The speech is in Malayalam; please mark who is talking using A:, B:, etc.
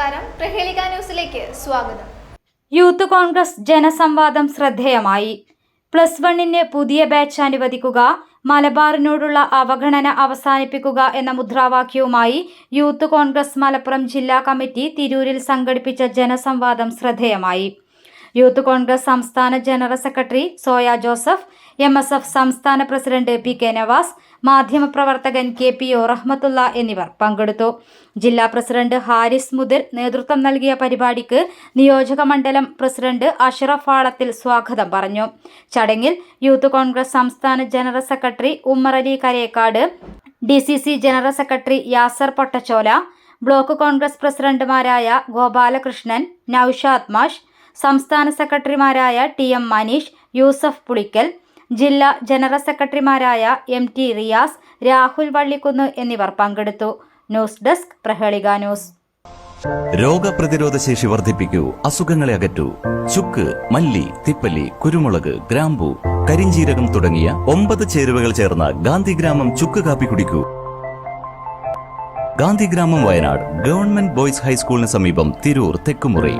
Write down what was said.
A: നമസ്കാരം. പ്രഹേളിക ന്യൂസിലേക്ക് സ്വാഗതം.
B: യൂത്ത് കോൺഗ്രസ് ജനസംവാദം ശ്രദ്ധേയമായി. പ്ലസ് വണ്ണിന് പുതിയ ബാച്ച് അനുവദിക്കുക മലബാറിനോടുള്ള അവഗണന അവസാനിപ്പിക്കുക എന്ന മുദ്രാവാക്യവുമായി യൂത്ത് കോൺഗ്രസ് മലപ്പുറം ജില്ലാ കമ്മിറ്റി തിരൂരിൽ സംഘടിപ്പിച്ച ജനസംവാദം ശ്രദ്ധേയമായി. യൂത്ത് കോൺഗ്രസ് സംസ്ഥാന general secretary Soya Joseph M S F സംസ്ഥാന പ്രസിഡന്റ് പി കെ നവാസ് മാധ്യമപ്രവർത്തകൻ കെ പി ഒ റഹ്മത്തുള്ള എന്നിവർ പങ്കെടുത്തു. ജില്ലാ പ്രസിഡന്റ് ഹാരിസ് മുതിർ നേതൃത്വം നൽകിയ പരിപാടിക്ക് നിയോജക മണ്ഡലം പ്രസിഡന്റ് അഷറഫ് ആളത്തിൽ സ്വാഗതം പറഞ്ഞു. ചടങ്ങിൽ യൂത്ത് കോൺഗ്രസ് സംസ്ഥാന general secretary Ummerali Karekkad D C C general secretary Yasar Pottachola block Congress പ്രസിഡന്റുമാരായ ഗോപാലകൃഷ്ണൻ നൌഷാദ് മാഷ് സംസ്ഥാന സെക്രട്ടറിമാരായ ടി എം മനീഷ് യൂസഫ് പുളിക്കൽ ജില്ലാ ജനറൽ സെക്രട്ടറിമാരായ എം ടി റിയാസ് രാഹുൽ വള്ളിക്കുന്ന് എന്നിവർ പങ്കെടുത്തു. News desk Prahelika news.
C: രോഗപ്രതിരോധ ശേഷി വർദ്ധിപ്പിക്കൂ അസുഖങ്ങളെ അകറ്റൂ. ചുക്ക് മല്ലി തിപ്പല്ലി കുരുമുളക് ഗ്രാമ്പു കരിഞ്ചീരകം തുടങ്ങിയ ഒമ്പത് ചേരുവകൾ ചേർന്ന ഗാന്ധിഗ്രാമം ചുക്ക് കാപ്പി കുടിക്കൂ. ഗാന്ധിഗ്രാമം വയനാട് ഗവൺമെന്റ് ബോയ്സ് ഹൈസ്കൂളിന് സമീപം തിരൂർ തെക്കുമുറി.